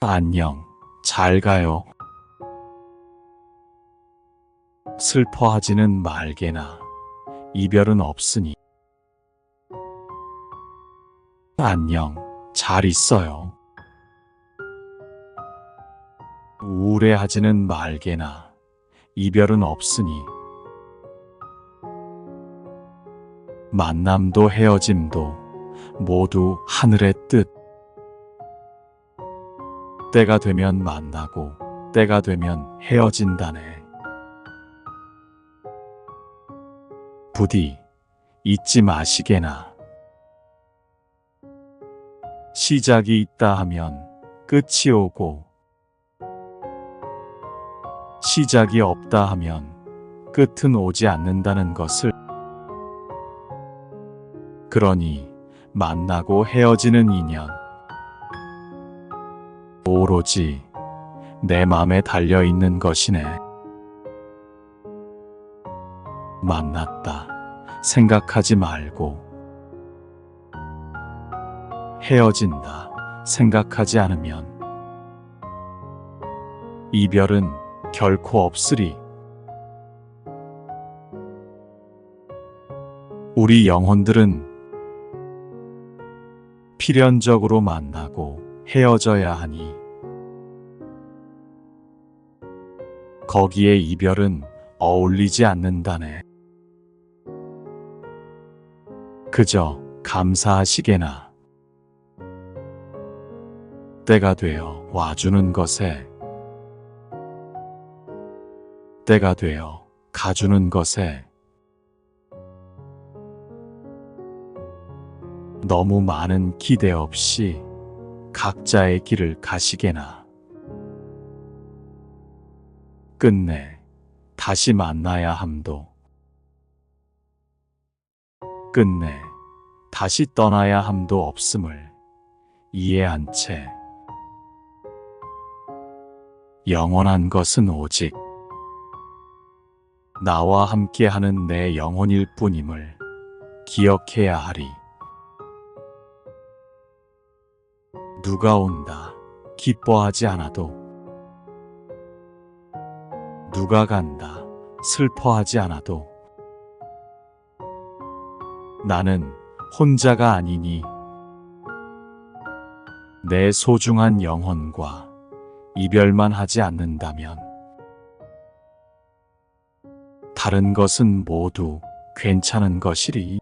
안녕, 잘 가요. 슬퍼하지는 말게나. 이별은 없으니. 안녕, 잘 있어요. 우울해하지는 말게나. 이별은 없으니. 만남도 헤어짐도 모두 하늘의 뜻. 때가 되면 만나고 때가 되면 헤어진다네. 부디 잊지 마시게나. 시작이 있다 하면 끝이 오고 시작이 없다 하면 끝은 오지 않는다는 것을 그러니 만나고 헤어지는 인연 오로지 내 맘에 달려 있는 것이네. 만났다. 생각하지 말고. 헤어진다. 생각하지 않으면. 이별은 결코 없으리. 우리 영혼들은 필연적으로 만나고 헤어져야 하니 거기에 이별은 어울리지 않는다네. 그저 감사하시게나. 때가 되어 와주는 것에 때가 되어 가주는 것에 너무 많은 기대 없이 각자의 길을 가시게나. 끝내 다시 만나야 함도. 끝내 다시 떠나야 함도 없음을 이해한 채 영원한 것은 오직 나와 함께하는 내 영혼일 뿐임을 기억해야 하리. 누가 온다 기뻐하지 않아도 누가 간다 슬퍼하지 않아도. 나는 혼자가 아니니. 내 소중한 영혼과 이별만 하지 않는다면. 다른 것은 모두 괜찮은 것이리.